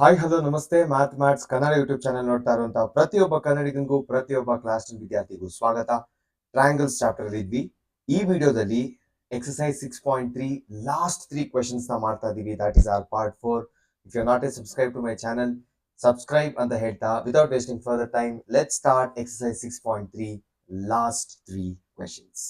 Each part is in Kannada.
ಹಾಯ್, ಹಲೋ, ನಮಸ್ತೆ. Math, maths Kannada YouTube channel ನೋಡ್ತಾ ಇರುವಂತಹ ಪ್ರತಿಯೊಬ್ಬ ಕನ್ನಡಿಗನಿಗೂ, ಪ್ರತಿಯೊಬ್ಬ ಕ್ಲಾಸ್ ವಿದ್ಯಾರ್ಥಿಗೂ ಸ್ವಾಗತ. ಟ್ರಯಾಂಗಲ್ಸ್ ಚಾಪ್ಟರ್ ಇದ್ವಿ. ಈ ವಿಡಿಯೋದಲ್ಲಿ exercise six point three last three ಕ್ವೆಶನ್ಸ್ನ ಮಾಡ್ತಾ ಇದೀವಿ that is our part four if you not a subscribe to my channel subscribe ಅಂತ ಹೇಳ್ತಾ without wasting further time let start exercise six point three last three questions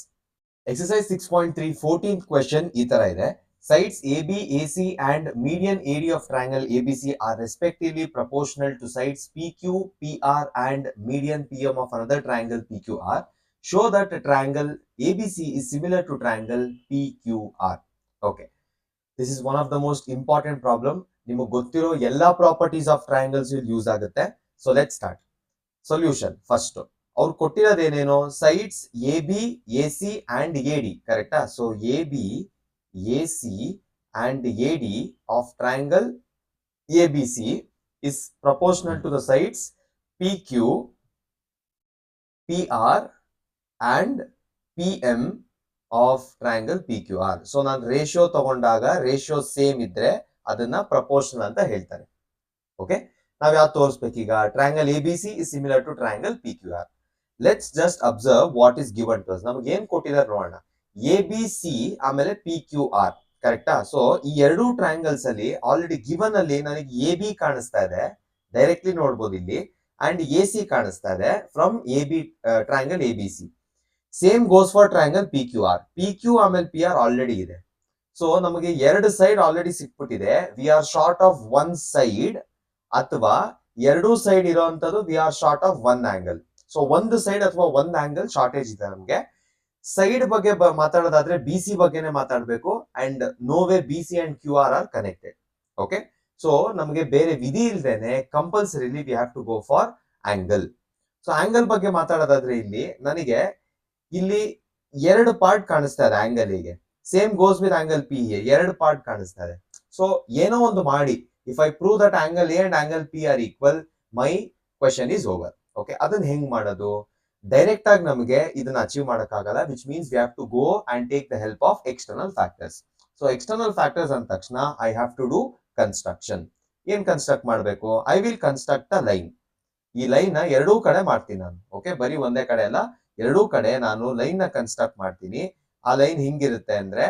exercise six point three fourteen question ಈ ತರ ಇದೆ. Sides AB, AC and median area of triangle ABC are respectively proportional to sides PQ, PR and median PM of another triangle PQR. Show that the triangle ABC is similar to triangle PQR. Okay. This is one of the most important problem. ನಿಮಗೆ ಗೊತ್ತಿರೋ ಎಲ್ಲಾ ಪ್ರಾಪರ್ಟೀಸ್ ಆಫ್ ಟ್ರಯಾಂಗಲ್ಸ್ ಇಲ್ಲಿ ಯೂಸ್ ಆಗುತ್ತೆ so let start solution first ಅವ್ರು ಕೊಟ್ಟಿರೋದೇನೇನೋ sides A B A C and A D ಕರೆಕ್ಟಾ so A B AC and AD of triangle ABC is proportional to the sides PQ, PR and PM of triangle R so ನಾನು ರೇಷಿಯೋ ತಗೊಂಡಾಗ ರೇಷಿಯೋ ಸೇಮ್ ಇದ್ರೆ ಅದನ್ನ ಪ್ರಪೋರ್ಷನಲ್ ಅಂತ ಹೇಳ್ತಾರೆ. ಓಕೆ ನಾವ್ ಯಾವ್ದು ತೋರಿಸ್ಬೇಕೀಗ? Triangle A B C is similar to triangle P Q R let's just observe what is given to ನಮ್ಗೆ ಏನ್ ಕೊಟ್ಟಿದ್ದಾರೆ ನೋಡೋಣ. ಎ ಬಿ ಸಿ ಆಮೇಲೆ ಪಿ ಕ್ಯೂ ಆರ್ ಕರೆಕ್ಟಾ ಸೊ ಈ ಎರಡೂ ಟ್ರಯಾಂಗಲ್ಸ್ ಅಲ್ಲಿ ಆಲ್ರೆಡಿ ಗಿವನ್ ಅಲ್ಲಿ ನನಗೆ ಎ ಬಿ ಕಾಣಿಸ್ತಾ ಇದೆ. ಡೈರೆಕ್ಟ್ಲಿ ನೋಡ್ಬೋದು ಇಲ್ಲಿ. ಅಂಡ್ ಎ ಸಿ ಕಾಣಿಸ್ತಾ ಇದೆ from A B triangle A B C same goes for triangle P Q R P Q ಆಮೇಲೆ ಪಿ ಆರ್ ಆಲ್ರೆಡಿ ಇದೆ. ಸೊ ನಮಗೆ ಎರಡು side already ಸಿಕ್ಬಿಟ್ಟಿದೆ. We are short of one side ಅಥವಾ ಎರಡೂ side ಇರೋಂಥದ್ದು we are short of one angle so ಒಂದು ಸೈಡ್ ಅಥವಾ ಒಂದ್ ಆಂಗಲ್ ಶಾರ್ಟೇಜ್ ಇದೆ ನಮಗೆ. ಸೈಡ್ ಬಗ್ಗೆ ಮಾತಾಡೋದಾದ್ರೆ ಬಿ ಸಿ ಬಗ್ಗೆನೆ ಮಾತಾಡಬೇಕು and no way B C and Q R are connected okay so ನಮಗೆ ಬೇರೆ ವಿಧಿ ಇಲ್ದೇನೆ compulsorily we have to go for angle so angle ಬಗ್ಗೆ ಮಾತಾಡೋದಾದ್ರೆ ಇಲ್ಲಿ ನನಗೆ ಇಲ್ಲಿ ಎರಡು ಪಾರ್ಟ್ ಕಾಣಿಸ್ತಾ ಇದೆ ಆಂಗಲ್ಗೆ. Same goes with angle P A ಎರಡು ಪಾರ್ಟ್ ಕಾಣಿಸ್ತಾ ಇದೆ. ಸೊ ಏನೋ ಒಂದು ಮಾಡಿ. If I prove that angle A and angle P are equal my question is over okay ಅದನ್ನ ಹೆಂಗ್ ಮಾಡೋದು? ಡೈರೆಕ್ಟ್ ಆಗಿ ನಮಗೆ ಇದನ್ನ ಅಚೀವ್ ಮಾಡಕ್ಕಾಗಲ್ಲ which means we have to go and take the help of external factors so external factors ಅಂದ ತಕ್ಷಣ I have to do construction ಏನ್ ಕನ್ಸ್ಟ್ರಕ್ಟ್ ಮಾಡಬೇಕು? I will construct a line ಈ ಲೈನ್ನ ಎರಡೂ ಕಡೆ ಮಾಡ್ತೀನಿ ನಾನು. ಓಕೆ ಬರೀ ಒಂದೇ ಕಡೆ ಅಲ್ಲ, ಎರಡೂ ಕಡೆ ನಾನು ಲೈನ್ನ ಕನ್ಸ್ಟ್ರಕ್ಟ್ ಮಾಡ್ತೀನಿ. ಆ ಲೈನ್ ಹಿಂಗಿರುತ್ತೆ ಅಂದ್ರೆ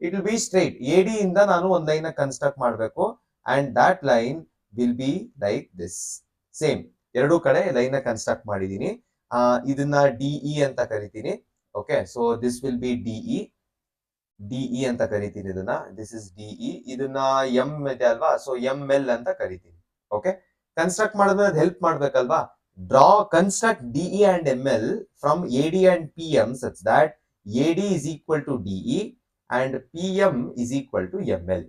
it will be straight A D ಇಂದ ನಾನು ಒಂದ್ ಲೈನ್ನ ಕನ್ಸ್ಟ್ರಕ್ಟ್ ಮಾಡಬೇಕು and that line will be like this same ಎರಡೂ ಕಡೆ ಲೈನ್ನ ಕನ್ಸ್ಟ್ರಕ್ಟ್ ಮಾಡಿದೀನಿ. ಇದನ್ನ ಡಿಇ ಅಂತ ಕರಿತೀನಿ. Okay so this will be D E D E ಅಂತ ಕರಿತೀನಿ ಇದನ್ನ. ದಿಸ್ ಇಸ್ ಡಿಇ ಇದನ್ನ ಎಂ ಇದೆ ಅಲ್ವಾ? ಸೊ ಎಂ ಎಲ್ ಅಂತ ಕರಿತೀನಿ. ಓಕೆ ಕನ್ಸ್ಟ್ರಕ್ಟ್ ಮಾಡಿದ್ಮೇಲೆ help ಮಾಡ್ಬೇಕಲ್ವಾ? Draw construct D E and M L from A D and P M such that A D is equal to D E and P M is equal to M L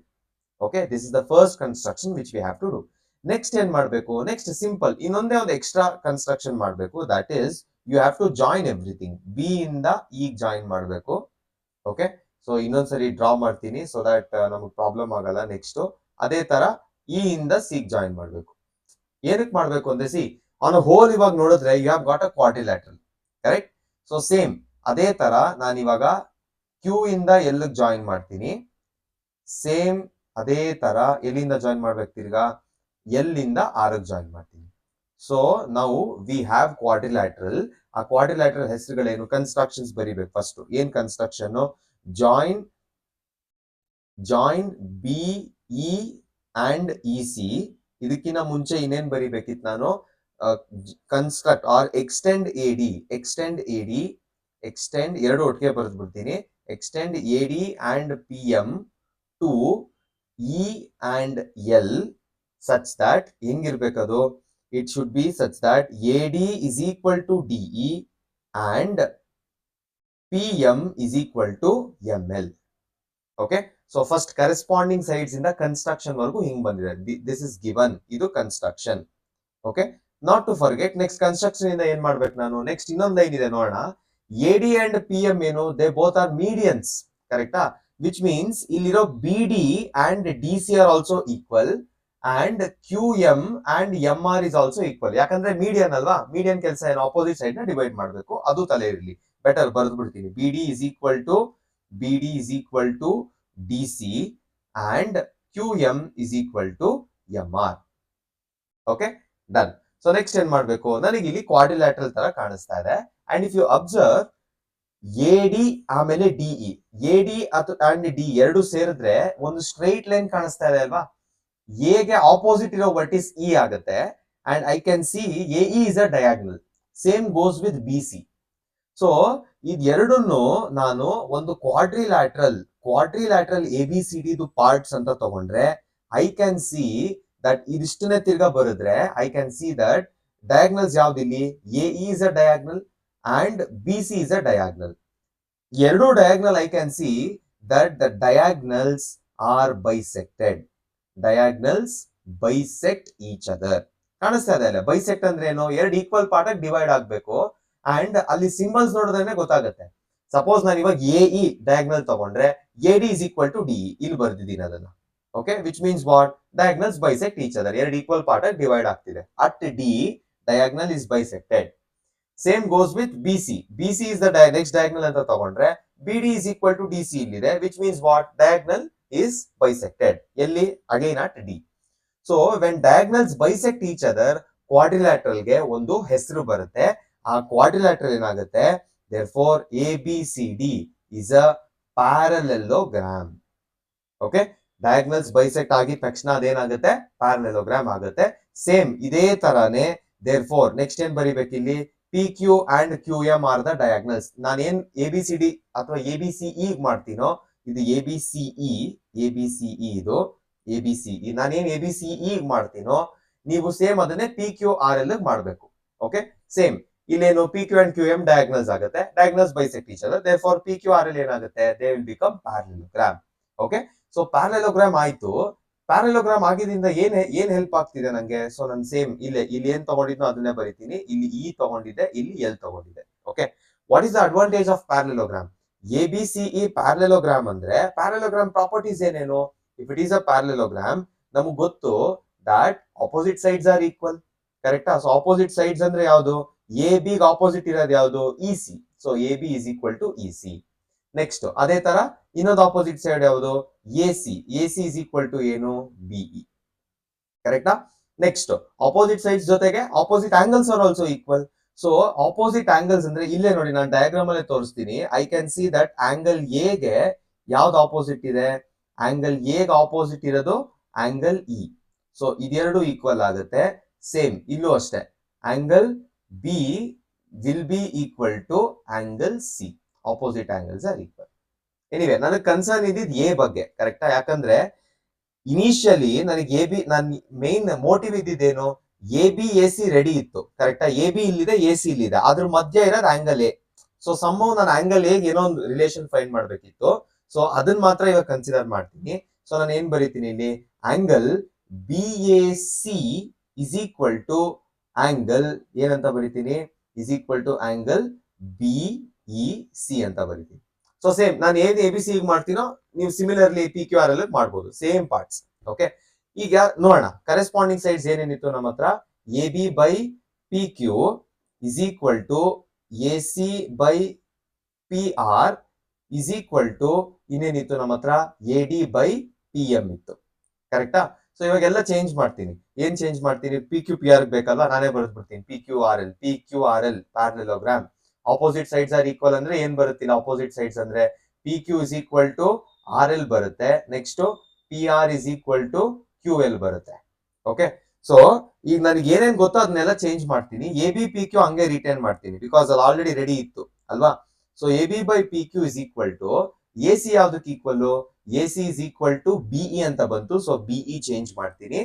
okay this is the first construction which we have to do next ಏನ್ ಮಾಡ್ಬೇಕು? ನೆಕ್ಸ್ಟ್ ಸಿಂಪಲ್ ಇನ್ನೊಂದೇ ಒಂದು ಎಕ್ಸ್ಟ್ರಾ ಕನ್ಸ್ಟ್ರಕ್ಷನ್ ಮಾಡಬೇಕು. That is you have to join everything B ಇಂದ ಈಗ ಜಾಯಿನ್ ಮಾಡಬೇಕು. ಓಕೆ ಸೊ ಇನ್ನೊಂದ್ಸರಿ ಡ್ರಾ ಮಾಡ್ತೀನಿ ಸೊ ದಟ್ ನಮಗೆ ಪ್ರಾಬ್ಲಮ್ ಆಗಲ್ಲ ನೆಕ್ಸ್ಟ್ ಅದೇ ತರ ಇ ಇಂದ ಸಿಗ್ ಜಾಯಿನ್ ಮಾಡಬೇಕು. ಏನಕ್ಕೆ ಮಾಡಬೇಕು ಅಂದ್ರೆ ಸಿ ಆನ್ ಹೋಲ್ ಇವಾಗ ನೋಡಿದ್ರೆ you have got a quadrilateral correct so same ಅದೇ ತರ ನಾನು ಇವಾಗ ಕ್ಯೂ ಇಂದ ಎಲ್ಲಿಗೆ ಜಾಯಿನ್ ಮಾಡ್ತೀನಿ. ಸೇಮ್ ಅದೇ ತರ ಎಲ್ಲಿಂದ ಜಾಯಿನ್ ಮಾಡ್ಬೇಕು ತಿರ್ಗಾ? ಎಲ್ಲಿಂದ ಆರಕ್ಕೆ ಜಾಯಿನ್ ಮಾಡ್ತೀನಿ. ಸೊ ನಾವು ವಿ ಹ್ಯಾವ್ ಕ್ವಾರ್ಟಿಲ್ಯಾಟ್ರಲ್ ಆ ಕ್ವಾರ್ಟಿಲ್ಯಾಟ್ರಲ್ ಹೆಸರುಗಳೇನು? ಕನ್ಸ್ಟ್ರಕ್ಷನ್ಸ್ ಬರಿಬೇಕು ಫಸ್ಟ್ ಏನ್ construction join join B E and E C ಇದಕ್ಕಿಂತ ಮುಂಚೆ ಇನ್ನೇನ್ ಬರಿಬೇಕಿತ್ತು ನಾನು? Construct or extend A D extend A D extend ಎರಡು ಒಟ್ಟಿಗೆ ಬರೆದು ಬಿಡ್ತೀನಿ extend A D and P M to E and L such that ಹೆಂಗಿರ್ಬೇಕದು it should be such that A D is equal to D E and P M is equal to M L okay so first corresponding sides ಇಂದ ಕನ್ಸ್ಟ್ರಕ್ಷನ್ ವರ್ಗೂ ಹಿಂಗ್ ಬಂದಿದೆ. ದಿಸ್ ಇಸ್ ಗಿವನ್ ಇದು construction okay not to forget next construction ಇಂದ ಏನ್ ಮಾಡ್ಬೇಕು ನಾನು? ನೆಕ್ಸ್ಟ್ ಇನ್ನೊಂದು ಲೈನ್ ಇದೆ ನೋಡೋಣ. A D and P M ಏನು? ದೇ ಬೋತ್ ಆರ್ ಮೀಡಿಯನ್ಸ್ ಕರೆಕ್ಟಾ ವಿಚ್ ಮೀನ್ಸ್ ಇಲ್ಲಿರೋ B D and D C are also equal and Q M and M R is also equal ಯಾಕಂದ್ರೆ ಮೀಡಿಯನ್ ಅಲ್ವಾ? ಮೀಡಿಯನ್ ಕೆಲಸ ಏನು? ಆಪೋಸಿಟ್ ಸೈಡ್ನ ಡಿವೈಡ್ ಮಾಡಬೇಕು. ಅದು ತಲೆ ಇರಲಿ. ಬೆಟರ್ ಬರೆದು ಬಿಡ್ತೀನಿ B D is equal to B D is equal to D C and Q M is equal to M R okay done so next ಏನ್ ಮಾಡ್ಬೇಕು? ನನಗೆ ಇಲ್ಲಿ ಕ್ವಾಡ್ರಿಲ್ಯಾಟ್ರಲ್ ತರ ಕಾಣಿಸ್ತಾ ಇದೆ. And if you observe A D ಆಮೇಲೆ D E A D and D ಎರಡು ಸೇರಿದ್ರೆ ಒಂದು ಸ್ಟ್ರೈಟ್ ಲೈನ್ ಕಾಣಿಸ್ತಾ ಇದೆ ಅಲ್ವಾ? ಎಗೆ ಆಪೋಸಿಟ್ ಇರೋ ವರ್ಟಿಸ್ ಇ ಆಗುತ್ತೆ and I can see A is a diagonal same goes with B C so ಇದೆರಡನ್ನು ನಾನು ಒಂದು quadrilateral quadrilateral A B C D parts ಅಂತ ತಗೊಂಡ್ರೆ ಐ ಕ್ಯಾನ್ ಸಿ ದಟ್ ಇದಿಷ್ಟನೇ ತಿರ್ಗಾ ಬರೆದ್ರೆ I can see that diagonals ಯಾವ್ದಿಲ್ಲಿ A is a diagonal and B C is a diagonal ಎರಡು diagonal I can see that the diagonals are bisected diagonals bisect each other ಕಾಣಿಸ್ತಾ ಇದೆ ಅಲ್ಲ? ಬೈಸೆಕ್ಟ್ ಅಂದ್ರೆ ಏನು? ಎರಡು ಈಕ್ವಲ್ ಪಾರ್ಟ್ ಆಗಿ ಡಿವೈಡ್ ಆಗ್ಬೇಕು. ಅಂಡ್ ಅಲ್ಲಿ ಸಿಂಬಲ್ಸ್ ನೋಡಿದ್ರೆ ಗೊತ್ತಾಗುತ್ತೆ. ಸಪೋಸ್ ನಾನು ಇವಾಗ ಎ ಇ ಡಯಾಗ್ನಲ್ ತಗೊಂಡ್ರೆ A D is equal to D ಇಲ್ಲಿ ಬರ್ದಿದ್ದೀನಿ ಅದನ್ನ. Okay which means what diagonals bisect each other ಎರಡು ಈಕ್ವಲ್ ಪಾರ್ಟ್ ಆಗಿ ಡಿವೈಡ್ ಆಗ್ತಿದೆ. At D diagonal is bisected same goes with B C B C is the next diagonal ಅಂತ ತಗೊಂಡ್ರೆ B D is equal to D C ಇಲ್ಲಿದೆ. Which means what diagonal is bisected ಎಲ್ಲಿ again at D so when diagonals bisect each other ಕ್ವಾಡ್ರಿಲ್ಯಾಟ್ರಲ್ಗೆ ಒಂದು ಹೆಸರು ಬರುತ್ತೆ. ಆ ಕ್ವಾಡ್ರಿಲ್ಯಾಟ್ರಲ್ ಏನಾಗುತ್ತೆ? For A B C D is a parallelogram okay diagonals bisect ಆಗಿ ತಕ್ಷಣ ಅದೇನಾಗುತ್ತೆ? ಪ್ಯಾರಲೆಲೋಗ್ರಾಮ್ ಆಗುತ್ತೆ. ಸೇಮ್ ಇದೇ ತರಾನೇ. ದೇರ್ ಫೋರ್ ನೆಕ್ಸ್ಟ್ ಏನ್ ಬರಿಬೇಕು ಇಲ್ಲಿ P Q and Q M R the diagonals ನಾನೇನ್ ಎ ಬಿ ಸಿ ಡಿ ಅಥವಾ ಎ ಬಿ ಸಿ ಇ ಮಾಡ್ತೀನೋ ಇದು A B C E A B C E ಇದು ಎ ಬಿ ಸಿ ಇ ನಾನೇನ್ ಎ ಬಿ ಸಿ ಇ ಮಾಡ್ತೀನೋ, ನೀವು ಸೇಮ್ ಅದನ್ನೇ ಪಿ ಕ್ಯೂ ಆರ್ ಎಲ್ ಮಾಡಬೇಕು. ಓಕೆ ಸೇಮ್ ಇಲ್ಲೇನು P Q and Q M diagonals ಆಗುತ್ತೆ. Diagonals bisect other therefore P Q R L ಏನಾಗುತ್ತೆ? They will become parallelogram okay so parallelogram ಆಯ್ತು. ಪ್ಯಾರಲೋಗ್ರಾಮ್ ಆಗಿದಿಂದ ಏನ್ ಏನ್ ಹೆಲ್ಪ್ ಆಗ್ತಿದೆ ನಂಗೆ? ಸೊ ನನ್ ಸೇಮ್ ಇಲ್ಲೇ, ಇಲ್ಲಿ ಏನ್ ತಗೊಂಡಿದ್ನೋ ಅದನ್ನೇ ಬರಿತೀನಿ. ಇಲ್ಲಿ ಇ ತಗೊಂಡಿದೆ ಇಲ್ಲಿ ಎಲ್ ತಗೊಂಡಿದೆ okay what is the advantage of parallelogram A B C E parallelogram ಅಂದ್ರೆ ಪ್ಯಾರಲೋಗ್ರಾಮ್ ಪ್ರಾಪರ್ಟೀಸ್ ಏನೇನು? If it is a parallelogram ನಮಗ್ ಗೊತ್ತು that opposite sides are equal ಕರೆಕ್ಟಾ ಸೊ ಆಪೋಸಿಟ್ ಸೈಡ್ಸ್ ಅಂದ್ರೆ ಯಾವುದು? ಎ ಬಿ ಆಪೋಸಿಟ್ ಇರೋದು ಯಾವುದು? E C so A B is equal to E C next ಅದೇ ತರ ಇನ್ನೊಂದು ಆಪೋಸಿಟ್ ಸೈಡ್ ಯಾವುದು? A C A C is equal to ಏನು? ಬಿಇ ಕರೆಕ್ಟಾ ನೆಕ್ಸ್ಟ್ ಆಪೋಸಿಟ್ ಸೈಡ್ಸ್ ಜೊತೆಗೆ opposite angles are also equal so opposite angles ಅಂದ್ರೆ ಇಲ್ಲೇ ನೋಡಿ ನಾನು ಡಯಾಗ್ರಾಮ್ ಅಲ್ಲೇ ತೋರಿಸ್ತೀನಿ. I can see that angle ಎಗೆ ಯಾವ್ದು ಆಪೋಸಿಟ್ ಇದೆ? ಆಂಗಲ್ ಎಗೆ ಆಪೋಸಿಟ್ ಇರೋದು ಆಂಗಲ್ ಇ ಸೊ ಇದೆರಡು ಈಕ್ವಲ್ ಆಗುತ್ತೆ. ಸೇಮ್ ಇಲ್ಲೂ ಅಷ್ಟೇ. Angle B will be equal to angle C opposite angles are equal anyway ನನಗೆ ಕನ್ಸರ್ನ್ ಇದ್ದಿದ್ದು ಎ ಬಗ್ಗೆ ಕರೆಕ್ಟಾ ಯಾಕಂದ್ರೆ ಇನಿಷಿಯಲಿ ನನಗೆ ಎ ಬಿ ನನ್ನ main motive ಇದ್ದಿದ್ದೇನು A B A C ready ಇತ್ತು. ಕರೆಕ್ಟಾ ಎ ಬಿ ಇಲ್ಲಿದೆ ಎ ಸಿ ಇಲ್ಲಿದೆ. ಅದ್ರ ಮಧ್ಯ ಇರೋದು ಆಂಗಲ್ ಎ ಸೊ ಸಮ್ಮವ್ ನಾನು ಆಂಗಲ್ ಎ ಏನೋ ಒಂದು ರಿಲೇಷನ್ ಫೈಂಡ್ ಮಾಡ್ಬೇಕಿತ್ತು. ಸೊ ಅದನ್ನ ಮಾತ್ರ ಇವಾಗ ಕನ್ಸಿಡರ್ ಮಾಡ್ತೀನಿ. ಸೊ ನಾನು ಏನ್ ಬರೀತೀನಿ ಇಲ್ಲಿ? Angle B A C is equal to angle ಏನಂತ ಬರೀತೀನಿ? Is equal to angle B E C ಅಂತ ಬರೀತೀನಿ. ಸೊ ಸೇಮ್ ನಾನು ಏನ್ ಎ ಬಿ ಸಿ ಮಾಡ್ತೀನೋ, ನೀವು similarly P Q R L ಮಾಡ್ಬೋದು. ಸೇಮ್ ಪಾರ್ಟ್ಸ್ ಓಕೆ ಈಗ ನೋಡೋಣ. ಕರೆಸ್ಪಾಂಡಿಂಗ್ ಸೈಡ್ಸ್ ಏನೇನಿತ್ತು ನಮ್ಮ ಹತ್ರ? A B by P Q is equal to A C by P R is equal to ಇನ್ನೇನಿತ್ತು ನಮ್ಮ ಹತ್ರ? A D by P M ಇತ್ತು. ಕರೆಕ್ಟಾ ಸೊ ಇವಾಗೆಲ್ಲ ಚೇಂಜ್ ಮಾಡ್ತೀನಿ. ಏನ್ ಚೇಂಜ್ ಮಾಡ್ತೀನಿ? ಪಿ ಕ್ಯೂ ಪಿ ಆರ್ ಬೇಕಲ್ಲ ನಾನೇ ಬರೆದ್ಬಿಡ್ತೀನಿ. P Q R L P Q R L parallelogram opposite sides are equal ಅಂದ್ರೆ ಏನ್ ಬರುತ್ತಿಲ್ಲ ಆಪೋಸಿಟ್ ಸೈಡ್ಸ್ ಅಂದ್ರೆ P Q is equal to R L ಬರುತ್ತೆ. Next P R is equal to Q L ಬರುತ್ತೆ. ಓಕೆ ಸೊ ಈಗ ನನಗೆ ಏನೇನ್ ಗೊತ್ತೋ ಅದನ್ನೆಲ್ಲ ಚೇಂಜ್ ಮಾಡ್ತೀನಿ. ಎ ಬಿ ಪಿ ಕ್ಯೂ ಹಂಗೆ ರಿಟರ್ನ್ ಮಾಡ್ತೀನಿ. ಬಿಕಾಸ್ ಅದು ಆಲ್ರೆಡಿ ರೆಡಿ ಇತ್ತು. ಅಲ್ವಾ? So A B by P Q is equal to A C ಯಾವ್ದಕ್ಕೆ equal A C is equal to B E ಅಂತ ಬಂತು. ಸೊ ಬಿಇ ಚೇಂಜ್ ಮಾಡ್ತೀನಿ.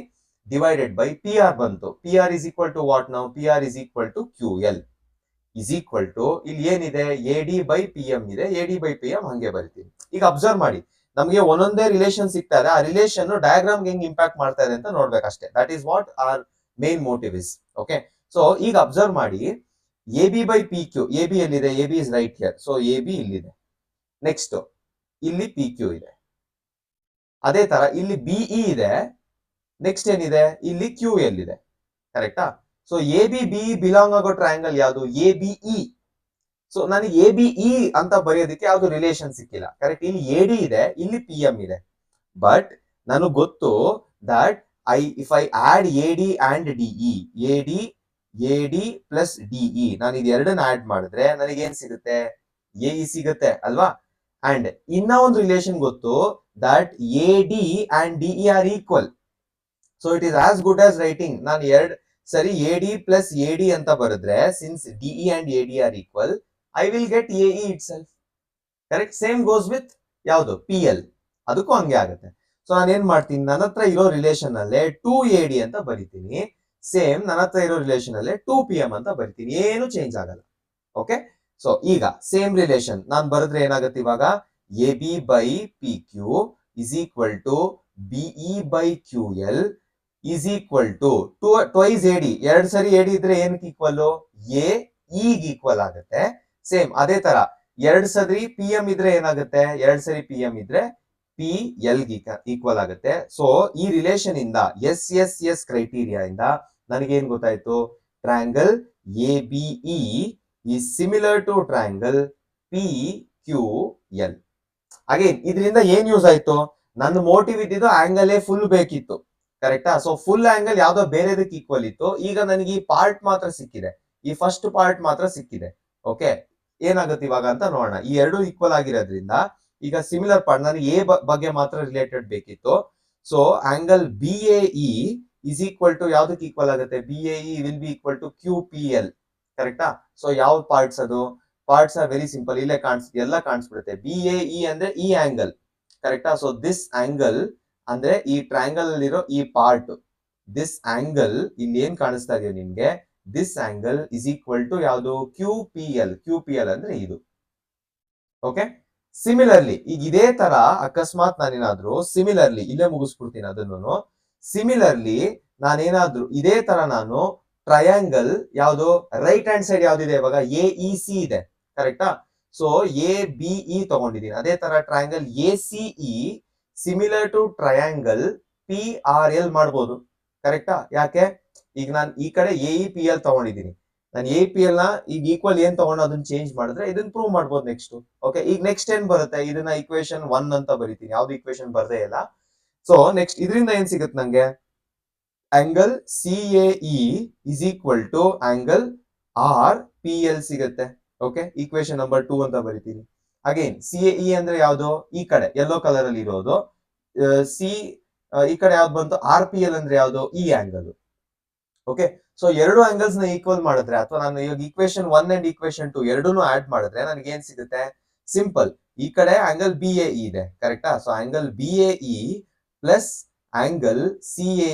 ಡಿವೈಡೆಡ್ ಬೈ ಪಿ ಆರ್ ಬಂತು. P R is equal to what ನಾವು P R is equal to Q L is equal to ಇಲ್ಲಿ ಏನಿದೆ? A D by P M ಇದೆ. A D by P M ಹಂಗೆ ಬರಿತೀನಿ. ಈಗ ಅಬ್ಸರ್ವ್ ಮಾಡಿ. ನಮಗೆ ಒಂದೊಂದೇ ರಿಲೇಷನ್ ಸಿಗ್ತಾ ಇದೆ. ಆ ರಿಲೇಷನ್ ಡಯಾಗ್ರಾಮ್ ಹೆಂಗ್ ಇಂಪ್ಯಾಕ್ಟ್ ಮಾಡ್ತಾ ಇದೆ ಅಂತ ನೋಡ್ಬೇಕಷ್ಟೇ. That is what our main motive is okay so ಈಗ ಅಬ್ಸರ್ವ್ ಮಾಡಿ. A B by P Q A B ಎಲ್ಲಿದೆ? A B is right here so A B ಇಲ್ಲಿದೆ. ನೆಕ್ಸ್ಟ್ ಇಲ್ಲಿ ಪಿ ಕ್ಯೂ ಇದೆ. ಅದೇ ತರ ಇಲ್ಲಿ ಬಿಇ ಇದೆ. ನೆಕ್ಸ್ಟ್ ಏನಿದೆ? ಇಲ್ಲಿ ಕ್ಯೂ ಎಲ್ಲಿದೆ? ಕರೆಕ್ಟಾ so A B B E belong ಆಗೋ ಟ್ರಯಾಂಗಲ್ ಯಾವುದು? ಎ ಬಿಇ ಸೊ ನನಗೆ ಎ, ಬಿ ಅಂತ ಬರೆಯೋದಕ್ಕೆ ಯಾವ್ದು ರಿಲೇಶನ್ ಸಿಕ್ಕಿಲ್ಲ. ಕರೆಕ್ಟ್ ಇಲ್ಲಿ ಎ, ಡಿ ಇದೆ, ಇಲ್ಲಿ ಪಿ, ಎಂ ಇದೆ. ಬಟ್ ನನಗೆ ಗೊತ್ತು that I if I add A, D and D E A, D A, D plus D E ನಾನು ಇದು ಎರಡನ್ನ ಆಡ್ ಮಾಡಿದ್ರೆ ನನಗೆ ಏನ್ ಸಿಗುತ್ತೆ? ಎ, ಇ ಸಿಗುತ್ತೆ, ಅಲ್ವಾ? ಅಂಡ್ ಇನ್ನ ಒಂದು ರಿಲೇಶನ್ ಗೊತ್ತು that A, D and D E are equal so it is as good as writing ನಾನು ಎರಡ್, ಸರಿ A, D plus A, D ಅಂತ ಬರೆದ್ರೆ since D E and A, D are equal I will get A E itself correct same goes with ಯಾವುದು? ಪಿ ಎಲ್ ಅದಕ್ಕೂ ಹಂಗೆ ಆಗುತ್ತೆ. ಸೊ ನಾನು ಏನ್ ಮಾಡ್ತೀನಿ? ನನ್ನ ಹತ್ರ ಇರೋ ರಿಲೇಷನ್ ಅಲ್ಲೇ ಟೂ ಎ ಡಿ ಅಂತ ಬರಿತೀನಿ. ಸೇಮ್ ನನ್ನ ಹತ್ರ ಇರೋ ರಿಲೇಷನ್ ಅಲ್ಲೇ ಟೂ ಪಿ ಎಂ ಅಂತ ಬರಿತೀನಿ. ಏನು ಚೇಂಜ್ ಆಗಲ್ಲ. ಓಕೆ ಸೊ ಈಗ ಸೇಮ್ ರಿಲೇಷನ್ ನಾನು ಬರೆದ್ರೆ ಏನಾಗುತ್ತೆ ಇವಾಗ? A B by P Q is equal to B E by Q L is equal to to twice A D ಎರಡ್ ಸರಿ ಎ ಡಿ ಇದ್ರೆ ಏನಕ್ಕೆ ಈಕ್ವಲ್ ಎ ಈಗ ಈಕ್ವಲ್ ಆಗುತ್ತೆ. ಸೇಮ್ ಅದೇ ತರ. ಎರಡ್ ಸರಿ ಪಿ ಎಂ ಇದ್ರೆ ಏನಾಗುತ್ತೆ? ಎರಡ್ ಸರಿ ಪಿ ಎಂ ಇದ್ರೆ ಪಿ ಎಲ್ ಈಕ್ವಲ್ ಆಗುತ್ತೆ. ಸೊ ಈ ರಿಲೇಷನ್ ಇಂದ ಎಸ್ ಎಸ್ ಎಸ್ ಕ್ರೈಟೀರಿಯಾ ಇಂದ ನನಗೇನ್ ಗೊತ್ತಾಯ್ತು? Triangle A B E similar to triangle P Q L again ಇದರಿಂದ ಏನ್ ಯೂಸ್ ಆಯ್ತು? ನನ್ನ ಮೋಟಿವ್ ಇದ್ದಿದ್ದು ಆಂಗಲ್ ಫುಲ್ ಬೇಕಿತ್ತು. ಕರೆಕ್ಟಾ ಸೊ ಫುಲ್ ಆಂಗಲ್ ಯಾವ್ದೋ ಬೇರೆದಕ್ಕೆ ಈಕ್ವಲ್ ಇತ್ತು. ಈಗ ನನಗೆ ಈ ಪಾರ್ಟ್ ಮಾತ್ರ ಸಿಕ್ಕಿದೆ. ಈ ಫಸ್ಟ್ ಪಾರ್ಟ್ ಮಾತ್ರ ಸಿಕ್ಕಿದೆ. ಓಕೆ ಏನಾಗುತ್ತೆ ಇವಾಗ ಅಂತ ನೋಡೋಣ. ಈ ಎರಡು ಈಕ್ವಲ್ ಆಗಿರೋದ್ರಿಂದ ಈಗ ಸಿಮಿಲರ್ ಪಾರ್ಟ್ ನನಗೆ ಎ ಬಗ್ಗೆ ಮಾತ್ರ ರಿಲೇಟೆಡ್ ಬೇಕಿತ್ತು. So angle B A is equal to ಯಾವ್ದಕ್ಕೆ ಈಕ್ವಲ್ ಆಗುತ್ತೆ? B A will be equal to Q P L ಕರೆಕ್ಟಾ ಸೊ ಯಾವ ಪಾರ್ಟ್ಸ್ ಅದು? ಪಾರ್ಟ್ಸ್ ಆರ್ ವೆರಿ ಸಿಂಪಲ್ ಇಲ್ಲೇ ಕಾಣಿಸ್ ಎಲ್ಲ ಕಾಣಿಸ್ಬಿಡುತ್ತೆ. ಬಿ ಎ ಇ ಅಂದ್ರೆ ಈ ಆಂಗಲ್ ಕರೆಕ್ಟಾ ಸೊ ದಿಸ್ ಆಂಗಲ್ ಅಂದ್ರೆ ಈ ಟ್ರಯಾಂಗಲ್ ಅಲ್ಲಿರೋ ಈ ಪಾರ್ಟ್ ದಿಸ್ ಆಂಗಲ್ ಇಲ್ಲಿ ಏನ್ ಕಾಣಿಸ್ತಾ ಇದೆಯೋ ನಿಮ್ಗೆ? This angle is equal to ಯಾವುದು? Q P L Q P L ಅಂದ್ರೆ ಇದು. ಓಕೆ ಸಿಮಿಲರ್ಲಿ ಈಗ ಇದೇ ತರ ಅಕಸ್ಮಾತ್ ನಾನೇನಾದ್ರೂ ಸಿಮಿಲರ್ಲಿ ಇಲ್ಲೇ ಮುಗಿಸ್ಬಿಡ್ತೀನಿ ಅದನ್ನು ಸಿಮಿಲರ್ಲಿ ನಾನೇನಾದ್ರೂ ಇದೇ ತರ ನಾನು ಟ್ರಯಾಂಗಲ್ ಯಾವುದು? ರೈಟ್ ಹ್ಯಾಂಡ್ ಸೈಡ್ ಯಾವ್ದಿದೆ ಇವಾಗ? ಎ ಇ ಸಿ ಇದೆ. ಕರೆಕ್ಟಾ ಸೊ ಎ ಬಿ ಇ ತಗೊಂಡಿದ್ದೀನಿ. ಅದೇ ತರ triangle A C E similar to triangle P R L ಮಾಡ್ಬೋದು. ಕರೆಕ್ಟಾ ಯಾಕೆ? ಈಗ ನಾನು ಈ ಕಡೆ ಎ ಇ ಪಿ ಎಲ್ ತಗೊಂಡಿದ್ದೀನಿ. ನಾನು ಎ ಪಿ ಎಲ್ನ ಈಗ ಈಕ್ವಲ್ ಏನ್ ತಗೊಂಡು ಅದನ್ನ ಚೇಂಜ್ ಮಾಡಿದ್ರೆ ಇದನ್ನ ಪ್ರೂವ್ ಮಾಡ್ಬೋದು ನೆಕ್ಸ್ಟ್ ಓಕೆ ಈಗ ನೆಕ್ಸ್ಟ್ ಏನ್ ಬರುತ್ತೆ? ಇದನ್ನ ಇಕ್ವೇಶನ್ ಒನ್ ಅಂತ ಬರಿತೀನಿ. ಯಾವ್ದು ಇಕ್ವೇಶನ್ ಬರದೇ ಇಲ್ಲ. ಸೊ ನೆಕ್ಸ್ಟ್ ಇದರಿಂದ ಏನ್ ಸಿಗುತ್ತೆ ನಂಗೆ? Angle C A is equal to angle R P L ಸಿಗುತ್ತೆ. ಓಕೆ ಈಕ್ವೇಶನ್ ನಂಬರ್ ಟೂ ಅಂತ ಬರಿತೀನಿ. ಅಗೇನ್ ಸಿ ಎ ಇ ಅಂದ್ರೆ ಯಾವ್ದು? ಈ ಕಡೆ ಯೆಲ್ಲೋ ಕಲರ್ ಅಲ್ಲಿ ಇರೋದು. ಸಿ ಈ ಕಡೆ ಯಾವ್ದು ಬಂತು? ಆರ್ ಪಿ ಎಲ್ ಅಂದ್ರೆ ಯಾವ್ದು? ಈ ಆಂಗಲ್ ಓಕೆ ಸೊ ಎರಡು ಆಂಗಲ್ಸ್ನ ಈಕ್ವಲ್ ಮಾಡಿದ್ರೆ, ಅಥವಾ ನಾನು ಇವಾಗ equation one and equation two ಎರಡೂನು add ಮಾಡಿದ್ರೆ ನನಗೆ ಏನ್ ಸಿಗುತ್ತೆ? ಸಿಂಪಲ್ ಈ ಕಡೆ ಆಂಗಲ್ ಬಿ ಎ ಇದೆ ಕರೆಕ್ಟಾ so angle B A E plus angle C A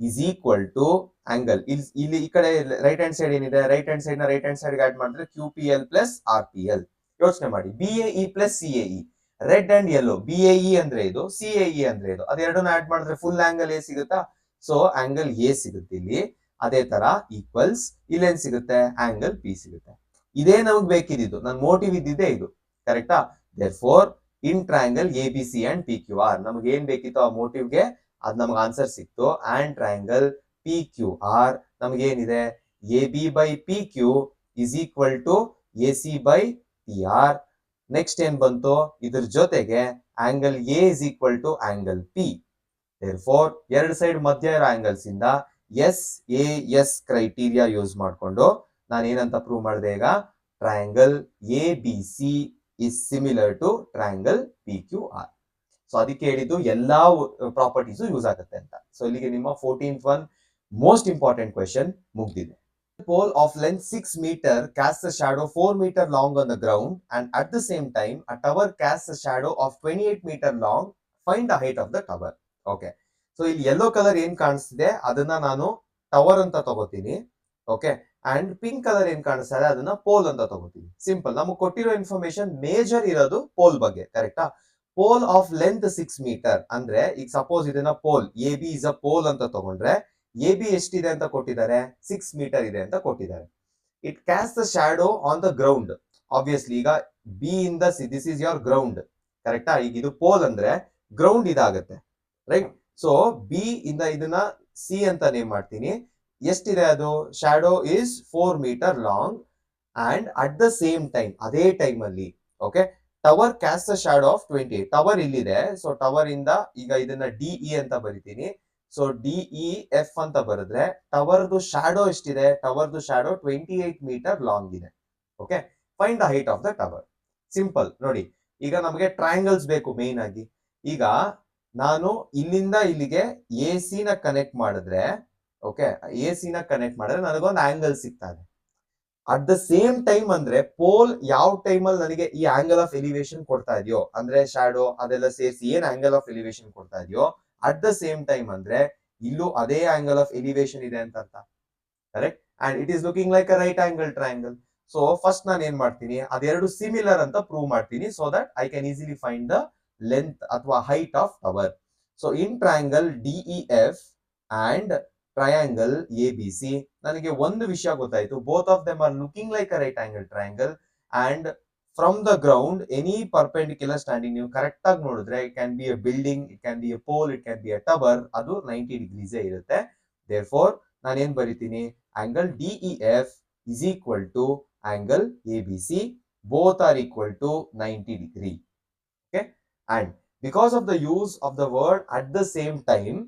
is equal to angle ಇಲ್ಲಿ ಇಲ್ಲಿ ಈ ಕಡೆ ರೈಟ್ ಹ್ಯಾಂಡ್ ಸೈಡ್ ಏನಿದೆ? ರೈಟ್ ಹ್ಯಾಂಡ್ ಸೈಡ್ನ ರೈಟ್ ಹ್ಯಾಂಡ್ ಸೈಡ್ ಆಡ್ ಮಾಡಿದ್ರೆ Q P L plus R P L ಯೋಚನೆ ಮಾಡಿ. B A E plus C A E red and yellow B A E ಅಂದ್ರೆ ಇದು ಸಿ ಎ ಇ ಅಂದ್ರೆ ಇದು. ಅದೆರಡನ್ನ ಆಡ್ ಮಾಡಿದ್ರೆ ಫುಲ್ ಆಂಗಲ್ ಏ ಸಿಗುತ್ತಾ? ಸೊ ಆಂಗಲ್ ಎ ಸಿಗುತ್ತೆ ಇಲ್ಲಿ. ಅದೇ ತರ ಈಕ್ವಲ್ಸ್ ಇಲ್ಲೇನ್ ಸಿಗುತ್ತೆ? ಆಂಗಲ್ ಪಿ ಸಿಗುತ್ತೆ. ಇದೇ ನಮಗ್ ಬೇಕಿದ್ದು ನನ್ ಮೋಟಿವ್ ಇದ್ದಿದ್ದೇ ಇದು. ಕರೆಕ್ಟಾ therefore in triangle A B C and P Q R ನಮ್ಗೆ ಏನ್ ಬೇಕಿತ್ತು ಆ ಮೋಟಿವ್ಗೆ ಅದ್ ನಮ್ಗೆ ಆನ್ಸರ್ ಸಿಕ್ತು. And triangle P Q R ನಮ್ಗೆ ಏನಿದೆ? A B by P Q is equal to A C by P R next ಏನ್ ಬಂತು? ಇದ್ರ ಜೊತೆಗೆ angle A is equal to angle P therefore ಎರಡು ಸೈಡ್ ಮಧ್ಯ ಇರೋ ಆಂಗಲ್ಸ್ ಇಂದ S A S criteria use ಮಾಡಿಕೊಂಡು ನಾನು ಏನಂತ ಪ್ರೂವ್ ಮಾಡಿದೆ ಈಗ? Triangle A B C is similar to triangle P Q R so ಅದಕ್ಕೆ ಹೇಳಿದ್ದು ಎಲ್ಲಾ ಪ್ರಾಪರ್ಟೀಸು ಯೂಸ್ ಆಗುತ್ತೆ ಅಂತ. ಸೊ ಇಲ್ಲಿಗೆ ನಿಮ್ಮ fourteen one most important question ಮುಗ್ದಿದೆ. Pole of length 6 meter casts a shadow 4 meter long on the ground and at the same time a tower casts a shadow of 28 meter long find the height of the tower. Okay so ಇಲ್ಲಿ ಯೆಲ್ಲೋ ಕಲರ್ ಏನ್ ಕಾಣಿಸ್ತಿದೆ? ಅದನ್ನ ನಾನು ಟವರ್ ಅಂತ ತಗೋತೀನಿ. ಓಕೆ ಅಂಡ್ ಪಿಂಕ್ ಕಲರ್ ಏನ್ ಕಾಣಿಸ್ತಾ ಇದೆ ಅದನ್ನ ಪೋಲ್ ಅಂತ ತಗೋತೀನಿ. ಸಿಂಪಲ್ ನಮಗೆ ಕೊಟ್ಟಿರೋ ಇನ್ಫಾರ್ಮೇಶನ್ ಮೇಜರ್ ಇರೋದು ಪೋಲ್ ಬಗ್ಗೆ. ಕರೆಕ್ಟಾ pole of length six metre ಅಂದ್ರೆ ಈಗ ಸಪೋಸ್ ಇದನ್ನ pole A B is a pole ಅಂತ ತಗೊಂಡ್ರೆ ಎ ಬಿ ಎಷ್ಟಿದೆ ಅಂತ ಕೊಟ್ಟಿದ್ದಾರೆ? ಸಿಕ್ಸ್ ಮೀಟರ್ ಇದೆ ಅಂತ ಕೊಟ್ಟಿದ್ದಾರೆ. It cast the shadow on the ground obviously ಈಗ ಬಿ ಇಂದ ದಿಸ್ ಇಸ್ ಯೋರ್ ಗ್ರೌಂಡ್ ಕರೆಕ್ಟಾ ಈಗ ಇದು ಪೋಲ್ ಅಂದ್ರೆ ಗ್ರೌಂಡ್ ಇದಾಗತ್ತೆ. ರೈಟ್ ಸೊ ಬಿ ಇಂದ ಇದನ್ನ ಸಿ ಅಂತ ನೇಮ್ ಮಾಡ್ತೀನಿ. ಎಷ್ಟಿದೆ ಅದು? Shadow is four metre long and at the same time ಅದೇ ಟೈಮ್ ಅಲ್ಲಿ okay tower cast the shadow of twenty tower ಇಲ್ಲಿದೆ. ಸೊ ಟವರ್ ಇಂದ ಈಗ ಇದನ್ನ ಡಿಇ ಇ ಅಂತ ಬರಿತೀನಿ. ಸೊ ಡಿಇ ಎಫ್ ಅಂತ ಬರೆದ್ರೆ ಟವರ್ದು ಶ್ಯಾಡೋ ಎಷ್ಟಿದೆ? ಟವರ್ದು shadow twenty eight metre long ಇದೆ okay find the height of the tower simple ನೋಡಿ. ಈಗ ನಮಗೆ ಟ್ರಯಾಂಗಲ್ಸ್ ಬೇಕು ಮೇನ್ ಆಗಿ. ಈಗ ನಾನು ಇಲ್ಲಿಂದ ಇಲ್ಲಿಗೆ ಎ ಸಿ ನ ಕನೆಕ್ಟ್ ಮಾಡಿದ್ರೆ ಓಕೆ ಎ ಸಿ ನ ಕನೆಕ್ಟ್ ಮಾಡಿದ್ರೆ ನನಗೊಂದು ಆಂಗಲ್ ಸಿಗ್ತಾ ಇದೆ. ಅಟ್ ದ ಸೇಮ್ ಟೈಮ್ ಅಂದ್ರೆ ಪೋಲ್ ಯಾವ ಟೈಮ್ ಅಲ್ಲಿ ನನಗೆ ಈ ಆಂಗಲ್ ಆಫ್ ಎಲಿವೇಶನ್ ಕೊಡ್ತಾ ಇದೆಯೋ, ಅಂದ್ರೆ ಶಾಡೋ ಅದೆಲ್ಲ ಸೇರಿಸಿ ಏನ್ ಆಂಗಲ್ ಆಫ್ ಎಲಿವೇಶನ್ ಕೊಡ್ತಾ ಇದೆಯೋ ಅಟ್ ದ ಸೇಮ್ ಟೈಮ್ ಅಂದ್ರೆ, ಇಲ್ಲೂ ಅದೇ ಆಂಗಲ್ ಆಫ್ ಎಲಿವೇಶನ್ ಇದೆ ಅಂತ ಅರ್ಥ correct and it is looking like a right angle triangle so first ನಾನು ಏನ್ ಮಾಡ್ತೀನಿ, ಅದೆರಡು ಸಿಮಿಲರ್ ಅಂತ ಪ್ರೂವ್ ಮಾಡ್ತೀನಿ so that I can easily find the length ಅಥವಾ height of tower so in triangle D E F and triangle A B C ನನಗೆ ಒಂದು ವಿಷಯ ಗೊತ್ತಾಯ್ತು. Both of them are looking like a right angle triangle and from the ground any perpendicular standing ನೀವು ಕರೆಕ್ಟ್ ಆಗಿ ನೋಡಿದ್ರೆ it can be a building it can be a pole it can be a tower ಅದು ನೈಂಟಿ ಡಿಗ್ರೀಸೇ ಇರುತ್ತೆ. ದೇರ್ ಫೋರ್ ನಾನೇನ್ ಬರಿತೀನಿ? Angle D E F is equal to angle A B C both are equal to ninety degree and because of the use of the word at the same time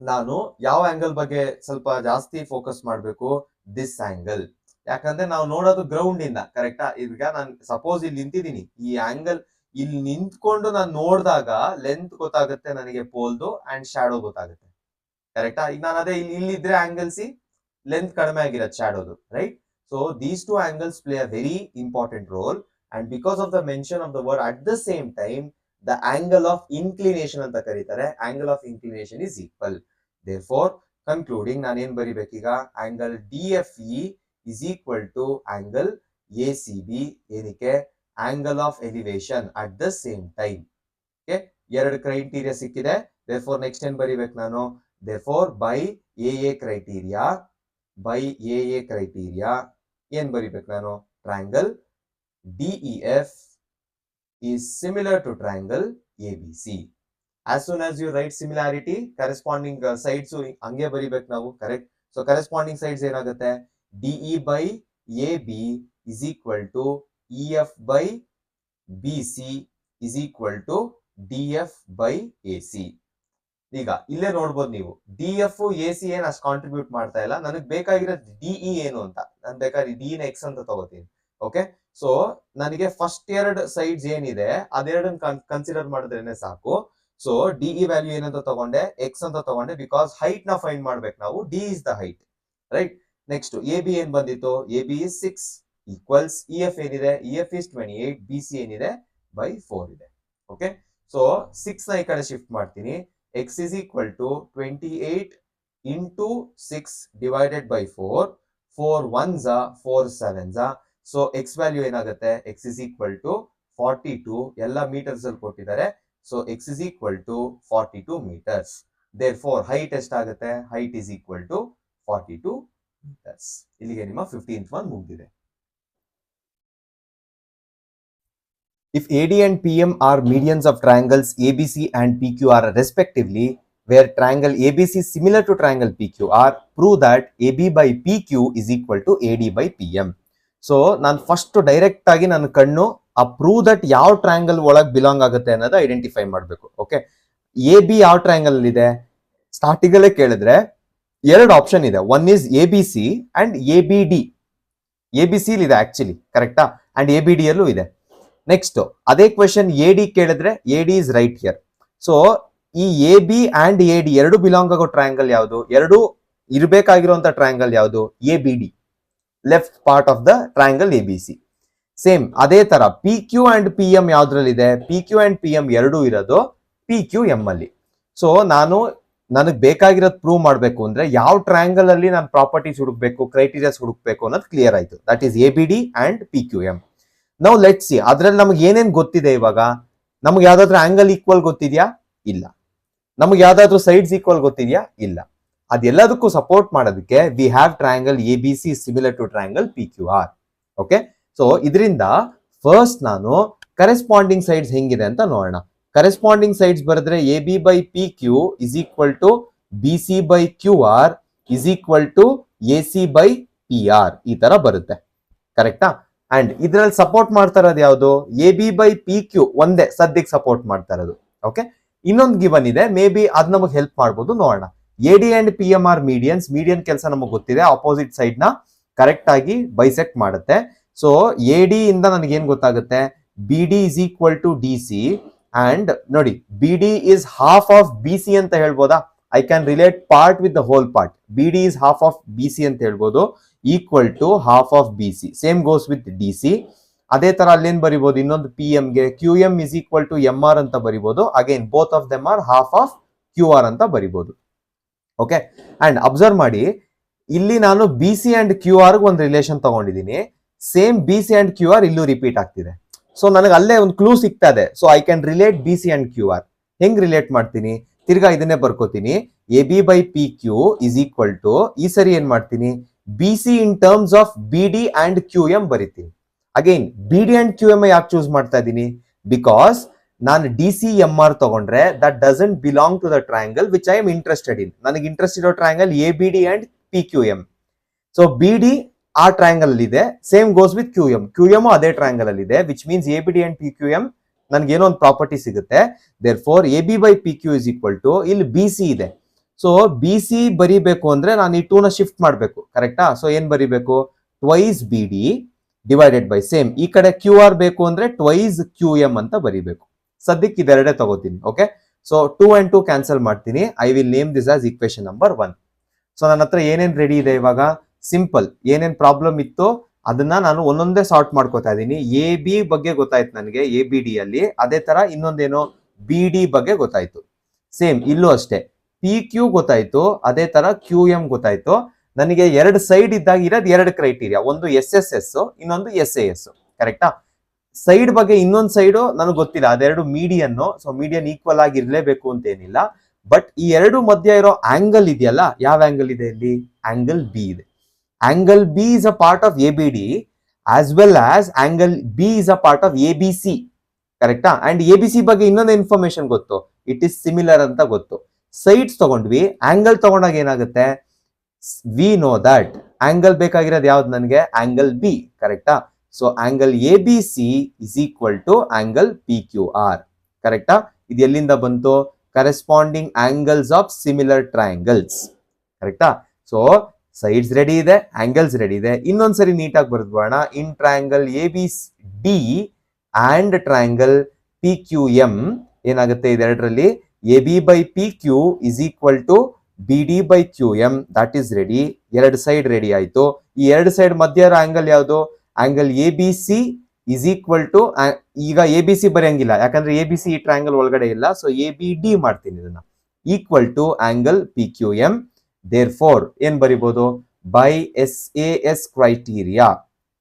ನಾನು ಯಾವ ಆಂಗಲ್ ಬಗ್ಗೆ ಸ್ವಲ್ಪ ಜಾಸ್ತಿ ಫೋಕಸ್ ಮಾಡಬೇಕು? ದಿಸ್ ಆಂಗಲ್ ಯಾಕಂದ್ರೆ ನಾವು ನೋಡೋದು ಗ್ರೌಂಡ್ ಇಂದ ಕರೆಕ್ಟಾ ಈಗ ನಾನು ಸಪೋಸ್ ಇಲ್ಲಿ ನಿಂತಿದ್ದೀನಿ. ಈ ಆಂಗಲ್ ಇಲ್ಲಿ ನಿಂತ್ಕೊಂಡು ನಾನು ನೋಡಿದಾಗ ಲೆಂತ್ ಗೊತ್ತಾಗುತ್ತೆ ನನಗೆ ಪೋಲ್ದು ಅಂಡ್ ಶ್ಯಾಡೋ ಗೊತ್ತಾಗುತ್ತೆ. ಕರೆಕ್ಟಾ ಈಗ ನಾನು ಅದೇ ಇಲ್ಲಿ ಇಲ್ಲಿದ್ರೆ ಆಂಗಲ್ ಲೆಂತ್ ಕಡಿಮೆ ಆಗಿರೋದು ಶ್ಯಾಡೋದು right so these two angles play a very important role and because of the mention of the word at the same time the angle of inclination ಅಂತ ಕರೀತಾರೆ. Angle of inclination is equal therefore concluding ನಾನು ಏನ್ ಬರಿಬೇಕೀಗ? Angle D F E is equal to angle A C B ಏನಕ್ಕೆ? Angle of elevation at the same time okay ಎರಡು ಕ್ರೈಟೀರಿಯಾ ಸಿಕ್ಕಿದೆ. ದೇರ್ ಫೋರ್ ನೆಕ್ಸ್ಟ್ ಏನ್ ಬರಿಬೇಕು ನಾನು? Therefore by A A criteria by A A criteria ಏನ್ ಬರಿಬೇಕು ನಾನು? Triangle D E F is similar to triangle ABC. As soon as you write similarity, corresponding uh, sides ಹಂಗೆ ಬರಿಬೇಕು ನಾವು ಕರೆಕ್ಟ್ ಸೊ ಕರೆಸ್ಪಾಂಡಿಂಗ್ ಸೈಡ್ಸ್ ಏನಾಗುತ್ತೆ? D E by A B is equal to E F by B C is equal to D F by A C ಈಗ ಇಲ್ಲೇ ನೋಡ್ಬೋದು ನೀವು. ಡಿ ಎಫ್ ಎ ಸಿ ಏನ್ ಅಷ್ಟು ಕಾಂಟ್ರಿಬ್ಯೂಟ್ ಮಾಡ್ತಾ ಇಲ್ಲ. ನನಗೆ ಬೇಕಾಗಿರೋ ಡಿಇ ಏನು ಅಂತ. ನಾನು ಬೇಕಾದ್ರೆ ಡಿ ನ ಎಕ್ಸ್ ಅಂತ ತಗೋತೀನಿ. ಓಕೆ ಸೊ ನನಗೆ ಫಸ್ಟ್ ಎರಡು ಸೈಡ್ಸ್ ಏನಿದೆ, ಅದೆರಡನ್ನ ಕನ್ಸಿಡರ್ ಮಾಡಿದ್ರೇನೆ ಸಾಕು. ಸೊ ಡಿ ಇ ವ್ಯಾಲ್ಯೂ ಏನಂತ ತಗೊಂಡೆ ಎಕ್ಸ್ ಅಂತ ತಗೊಂಡೆ ಬಿಕಾಸ್ ಹೈಟ್ನ ಫೈಂಡ್ ಮಾಡ್ಬೇಕು ನಾವು. D is the height right next A B ಏನ್ ಬಂದಿತ್ತು? A B is six equals E F ಏನಿದೆ? E F is twenty eight B C ಏನಿದೆ? ಬೈ ಫೋರ್ ಇದೆ. ಓಕೆ ಸೊ ಸಿಕ್ಸ್ನ ಈ ಕಡೆ ಶಿಫ್ಟ್ ಮಾಡ್ತೀನಿ. X is equal to twenty eight into six divided by four four one Jha four seven ಝಾ ಸೊ ಎಕ್ಸ್ ವ್ಯಾಲ್ಯೂ ಏನಾಗುತ್ತೆ X is equal to forty two ಎಲ್ಲ ಮೀಟರ್ಸ್ ಅಲ್ಲಿ ಕೊಟ್ಟಿದ್ದಾರೆ so X is equal to forty two metres therefore height ಎಷ್ಟಾಗುತ್ತೆ height is equal to forty two metres ಇಲ್ಲಿಗೆ ನಿಮ್ಮ ಫಿಫ್ಟೀನ್ತ್ ಒನ್ ಮುಗಿದಿದೆ If AD and PM are medians of triangles ABC and PQR respectively, where triangle ABC is similar to triangle PQR, prove that AB by PQ is equal to AD by PM. So ನಾನು ಫಸ್ಟ್ ಡೈರೆಕ್ಟ್ ಆಗಿ ನನ್ನ ಕಣ್ಣು ಆ ಪ್ರೂವ್ ದಟ್ ಯಾವ ಟ್ರಯಾಂಗಲ್ ಒಳಗೆ ಬಿಲಾಂಗ್ ಆಗುತ್ತೆ ಅನ್ನೋದು ಐಡೆಂಟಿಫೈ ಮಾಡಬೇಕು ಓಕೆ ಎ ಬಿ ಯಾವ ಟ್ರಯಾಂಗಲ್ ಇದೆ? ಸ್ಟಾರ್ಟಿಂಗ್ ಅಲ್ಲೇ ಕೇಳಿದ್ರೆ ಎರಡು ಆಪ್ಷನ್ ಇದೆ. One is A B C and A B D A B C ಇದೆ ಆಕ್ಚುಲಿ ಕರೆಕ್ಟಾ ಅಂಡ್ ಎ ಬಿ ಡಿ ಯಲ್ಲೂ ಇದೆ. ನೆಕ್ಸ್ಟ್ ಅದೇ ಕ್ವೆಶನ್ ಎ ಡಿ ಕೇಳಿದ್ರೆ A D is right here so ಈ A B and A D ಎರಡು ಬಿಲಾಂಗ್ ಆಗೋ ಟ್ರಯಾಂಗಲ್ ಯಾವುದು? ಎರಡು ಇರಬೇಕಾಗಿರುವಂತ ಟ್ರಯಾಂಗಲ್ ಯಾವುದು? A B D left part of the triangle A B C same ಅದೇ ತರ P Q and P M ಯಾವ್ದ್ರಲ್ಲಿದೆ? P Q and P M ಎರಡೂ ಇರೋದು ಪಿ ಕ್ಯೂ ಎಂ ಅಲ್ಲಿ. ಸೊ ನಾನು ನನಗೆ ಬೇಕಾಗಿರೋದು ಪ್ರೂವ್ ಮಾಡಬೇಕು ಅಂದ್ರೆ ಯಾವ ಟ್ರಯಾಂಗಲ್ ಅಲ್ಲಿ ನಾನು ಪ್ರಾಪರ್ಟೀಸ್ ಹುಡುಕ್ಬೇಕು ಕ್ರೈಟೀರಿಯಾಸ್ ಹುಡುಕ್ಬೇಕು ಅನ್ನೋದು ಕ್ಲಿಯರ್ ಆಯ್ತು. That is A B D and P Q M ನಾವು ಲೆಟ್ ಸಿ ಅದ್ರಲ್ಲಿ ನಮ್ಗೆ ಏನೇನ್ ಗೊತ್ತಿದೆ ಇವಾಗ? ನಮ್ಗೆ ಯಾವ್ದಾದ್ರು ಆಂಗಲ್ ಈಕ್ವಲ್ ಗೊತ್ತಿದ್ಯಾ? ಇಲ್ಲ. ನಮ್ಗೆ ಯಾವ್ದಾದ್ರು ಸೈಡ್ಸ್ ಈಕ್ವಲ್ ಗೊತ್ತಿದ್ಯಾ? ಇಲ್ಲ. ಅದೆಲ್ಲದಕ್ಕೂ ಸಪೋರ್ಟ್ ಮಾಡೋದಕ್ಕೆ we have triangle A B C similar to triangle P Q R okay so ಇದರಿಂದ ಫಸ್ಟ್ ನಾನು ಕರೆಸ್ಪಾಂಡಿಂಗ್ ಸೈಡ್ಸ್ ಹೆಂಗಿದೆ ಅಂತ ನೋಡೋಣ. ಕರೆಸ್ಪಾಂಡಿಂಗ್ ಸೈಡ್ಸ್ ಬರೆದ್ರೆ A B by P Q is equal to B C by Q R is equal to A C by P R ಈ ತರ ಬರುತ್ತೆ. ಕರೆಕ್ಟಾ ಅಂಡ್ ಇದ್ರಲ್ಲಿ ಸಪೋರ್ಟ್ ಮಾಡ್ತಾ ಇರೋದು ಯಾವುದು? A B by P Q ಒಂದೇ ಸದ್ಯಕ್ಕೆ ಸಪೋರ್ಟ್ ಮಾಡ್ತಾ ಇರೋದು. ಓಕೆ ಇನ್ನೊಂದು ಗಿವನ್ ಇದೆ. ಮೇ ಬಿ ಅದ್ ನಮಗೆ ಹೆಲ್ಪ್ ಮಾಡ್ಬೋದು. ನೋಡೋಣ. A D and P M R medians median ಕೆಲಸ ನಮಗೆ ಗೊತ್ತಿದೆ ಅಪೋಸಿಟ್ ಸೈಡ್ನ ಕರೆಕ್ಟ್ ಆಗಿ ಬೈಸೆಕ್ಟ್ ಮಾಡುತ್ತೆ. ಸೊ ಎ ಡಿ ಇಂದ ನನಗೆ ಏನ್ ಗೊತ್ತಾಗುತ್ತೆ? B D is equal to D C and ನೋಡಿ B D is half of B C ಅಂತ ಹೇಳ್ಬೋದಾ? I can relate part with the whole part B D is half of B C ಅಂತ ಹೇಳ್ಬೋದು equal to half of B C same goes with D C ಅದೇ ತರ ಅಲ್ಲೇನ್ ಬರಿಬಹುದು ಇನ್ನೊಂದು ಪಿ ಎಂ ಗೆ Q M is equal to M R ಅಂತ ಬರಿಬಹುದು again both of then R half of Q R ಅಂತ ಬರಿಬಹುದು ಓಕೆ ಅಂಡ್ ಅಬ್ಸರ್ವ್ ಮಾಡಿ, ಇಲ್ಲಿ ನಾನು B C and Q R ಒಂದು ರಿಲೇಷನ್ ತಗೊಂಡಿದ್ದೀನಿ. Same B C and Q R ಇಲ್ಲೂ ರಿಪೀಟ್ ಆಗ್ತಿದೆ. ಸೊ ನನಗೆ ಅಲ್ಲೇ ಒಂದು ಕ್ಲೂ ಸಿಗ್ತಾ ಇದೆ. So I can relate B C and Q R ಹೆಂಗ್ ರಿಲೇಟ್ ಮಾಡ್ತೀನಿ? ತಿರ್ಗಾ ಇದನ್ನೇ ಬರ್ಕೋತೀನಿ. A B by P Q is equal to ಈ ಸರಿ ಏನ್ ಮಾಡ್ತೀನಿ? B C in terms of B D and Q M ಬರಿತೀನಿ. Again B D and Q M ಯಾಕೆ ಚೂಸ್ ಮಾಡ್ತಾ ಇದ್ದೀನಿ ಬಿಕಾಸ್ ನಾನು ಡಿ ಸಿ ಎಂ ಆರ್ ತಗೊಂಡ್ರೆ that doesn't belong to the triangle which I am interested in ನನಗೆ ಇಂಟ್ರೆಸ್ಟ್ ಇರೋ triangle A B D and P Q M so B D ಆ ಟ್ರಯಾಂಗಲ್ ಅಲ್ಲಿ ಇದೆ same goes with Q M Q M ಅದೇ ಟ್ರಯಾಂಗಲ್ ಅಲ್ಲಿ ಇದೆ which means A B D and P Q M ನನ್ಗೆ ಏನೋ ಒಂದು ಪ್ರಾಪರ್ಟಿ ಸಿಗುತ್ತೆ. Therefore A B by P Q is equal to ಇಲ್ಲಿ ಬಿ ಸಿ ಇದೆ. ಸೊ ಬಿ ಸಿ ಬರಿಬೇಕು ಅಂದ್ರೆ ನಾನು ಈ ಟೂನ ಶಿಫ್ಟ್ ಮಾಡಬೇಕು ಕರೆಕ್ಟಾ ಸೊ ಏನ್ ಬರಿಬೇಕು? Twice B D divided by same ಈ ಕಡೆ ಕ್ಯೂ ಆರ್ ಬೇಕು ಅಂದ್ರೆ ಟ್ವೈಸ್ ಕ್ಯೂ ಎಂ ಅಂತ ಬರಿಬೇಕು. ಸದ್ಯಕ್ಕೆ ಇದೆರಡೇ ತಗೋತೀನಿ okay so two and two cancel ಮಾಡ್ತೀನಿ. I will name this as equation number one so ನನ್ನ ಹತ್ರ ಏನೇನು ರೆಡಿ ಇದೆ ಇವಾಗ? ಸಿಂಪಲ್ ಏನೇನು ಪ್ರಾಬ್ಲಮ್ ಇತ್ತು ಅದನ್ನ ನಾನು ಒಂದೊಂದೇ ಸಾರ್ಟ್ ಮಾಡ್ಕೋತಾ ಇದ್ದೀನಿ. ಎ ಬಿ ಬಗ್ಗೆ ಗೊತ್ತಾಯ್ತು ನನಗೆ ಎ ಬಿ ಡಿ ಅಲ್ಲಿ. ಅದೇ ತರ ಇನ್ನೊಂದೇನೋ ಬಿ ಡಿ ಬಗ್ಗೆ ಗೊತ್ತಾಯ್ತು. ಸೇಮ್ ಇಲ್ಲೂ ಅಷ್ಟೇ. ಪಿ ಕ್ಯೂ ಗೊತ್ತಾಯ್ತು, ಅದೇ ತರ ಕ್ಯೂ ಎಂ ಗೊತ್ತಾಯ್ತು. ನನಗೆ ಎರಡು ಸೈಡ್ ಇದ್ದಾಗ ಇರೋದು ಎರಡು ಕ್ರೈಟೀರಿಯಾ ಒಂದು ಎಸ್ ಎಸ್ ಎಸ್ ಇನ್ನೊಂದು ಎಸ್ ಎ ಎಸ್ ಕರೆಕ್ಟಾ ಸೈಡ್ ಬಗ್ಗೆ ಇನ್ನೊಂದು ಸೈಡು ನನಗೆ ಗೊತ್ತಿಲ್ಲ. ಅದೆರಡು ಮೀಡಿಯನ್ ಸೊ ಮೀಡಿಯನ್ ಈಕ್ವಲ್ ಆಗಿ ಇರಲೇಬೇಕು ಅಂತ ಏನಿಲ್ಲ ಬಟ್ ಈ ಎರಡು ಮಧ್ಯ ಇರೋ ಆಂಗಲ್ ಇದೆಯಲ್ಲ, ಯಾವ ಆಂಗಲ್ ಇದೆ ಇಲ್ಲಿ? ಆಂಗಲ್ ಬಿ ಇದೆ. Angle B is a part of A B D as well as angle B is a part of A B C. ಕರೆಕ್ಟಾ? ಅಂಡ್ ಎ ಬಿ ಸಿ ಬಗ್ಗೆ ಇನ್ನೊಂದು ಇನ್ಫಾರ್ಮೇಶನ್ ಗೊತ್ತು. ಇಟ್ ಇಸ್ ಸಿಮಿಲರ್ ಅಂತ ಗೊತ್ತು. ಸೈಡ್ಸ್ ತಗೊಂಡ್ವಿ. ಆಂಗಲ್ ತಗೊಂಡಾಗ ಏನಾಗುತ್ತೆ? We know that. ಆಂಗಲ್ ಬೇಕಾಗಿರೋದು ಯಾವ್ದು ನನಗೆ? Angle B. ಕರೆಕ್ಟಾ? So angle A B C is equal to angle P Q R ಕರೆಕ್ಟಾ ಇದು ಎಲ್ಲಿಂದ ಬಂತು? Corresponding angles of similar triangles ಕರೆಕ್ಟಾ ಸೊ ಸೈಡ್ಸ್ ರೆಡಿ ಇದೆ ಆಂಗಲ್ಸ್ ರೆಡಿ ಇದೆ. ಇನ್ನೊಂದ್ಸರಿ ನೀಟಾಗಿ ಬರೆದ್ಬೋಣ in triangle A B D and triangle P Q M ಏನಾಗುತ್ತೆ ಇದೆರಡರಲ್ಲಿ? A B by P Q is equal to B D by Q M that is ready ಎರಡು ಸೈಡ್ ರೆಡಿ ಆಯಿತು. ಈ ಎರಡು ಸೈಡ್ ಮಧ್ಯ ಆಂಗಲ್ ಯಾವುದು? Angle A B C is equal to ಈಗ ಎ ಬಿ ಸಿ ಬರೆಯಂಗಿಲ್ಲ. ಯಾಕಂದ್ರೆ ಎ ಬಿ ಸಿ ಈ ಟ್ರಯಾಂಗಲ್ ಒಳಗಡೆ ಇಲ್ಲ. ಸೊ ಎ ಬಿ ಡಿ ಮಾಡ್ತೀನಿ ಇದನ್ನ. Equal to angle P Q M therefore ಏನ್ ಬರಿಬಹುದು by S A S criteria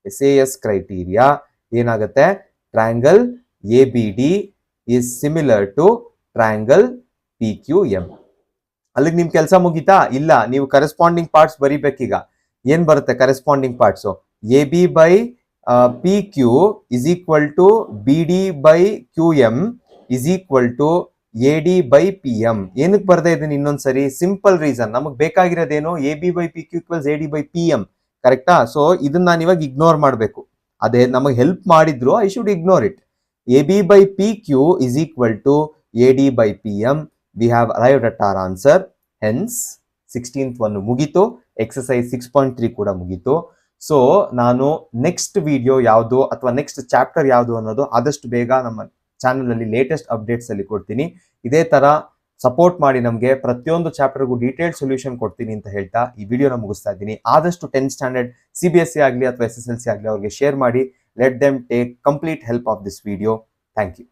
S A S criteria ಏನಾಗುತ್ತೆ? Triangle A B D is similar to triangle P Q M ಅಲ್ಲಿಗೆ ನಿಮ್ ಕೆಲಸ ಮುಗೀತಾ? ಇಲ್ಲ, ನೀವು ಕರೆಸ್ಪಾಂಡಿಂಗ್ ಪಾರ್ಟ್ಸ್ ಬರೀಬೇಕೀಗ. ಏನ್ ಬರುತ್ತೆ corresponding parts A B by P Q is equal to B D by Q M is equal to A D by P M ಏನಕ್ಕೆ ಬರ್ದೇ ಇನ್ನೊಂದು ಇನ್ನೊಂದ್ಸರಿ ಸಿಂಪಲ್ ರೀಸನ್ ನಮಗೆ ಬೇಕಾಗಿರೋದೇನು A B by P Q equals A D by P M ಕರೆಕ್ಟಾ ಸೊ ಇದನ್ನ ನಾನು ಇವಾಗ ಇಗ್ನೋರ್ ಮಾಡಬೇಕು. ಅದೇ ನಮಗೆ ಹೆಲ್ಪ್ ಮಾಡಿದ್ರು I should ignore it A B by P Q is equal to A D by P M we have arrived at our answer hence sixteenth ಒಂದು ಮುಗೀತು. ಎಕ್ಸಸೈಸ್ ಸಿಕ್ಸ್ ಪಾಯಿಂಟ್ ತ್ರೀ ಕೂಡ ಮುಗೀತು. ಸೊ ನಾನು ನೆಕ್ಸ್ಟ್ ವಿಡಿಯೋ ಯಾವುದು ಅಥವಾ ನೆಕ್ಸ್ಟ್ ಚಾಪ್ಟರ್ ಯಾವುದು ಅನ್ನೋದು ಆದಷ್ಟು ಬೇಗ ನಮ್ಮ ಚಾನಲಲ್ಲಿ ಲೇಟೆಸ್ಟ್ ಅಪ್ಡೇಟ್ಸ್ ಅಲ್ಲಿ ಕೊಡ್ತೀನಿ. ಇದೇ ತರ ಸಪೋರ್ಟ್ ಮಾಡಿ ನಮಗೆ ಪ್ರತಿಯೊಂದು ಚಾಪ್ಟರ್ಗೂ ಡೀಟೇಲ್ ಸೊಲ್ಯೂಷನ್ ಕೊಡ್ತೀನಿ ಅಂತ ಹೇಳ್ತಾ ಈ ವಿಡಿಯೋನ ಮುಗಿಸ್ತಾ ಇದ್ದೀನಿ. ಆದಷ್ಟು tenth standard C B S C ಆಗಲಿ ಅಥವಾ ಎಸ್ ಎಸ್ ಎಲ್ ಸಿ ಆಗಲಿ ಅವ್ರಿಗೆ ಶೇರ್ ಮಾಡಿ let them take complete help of this video thank you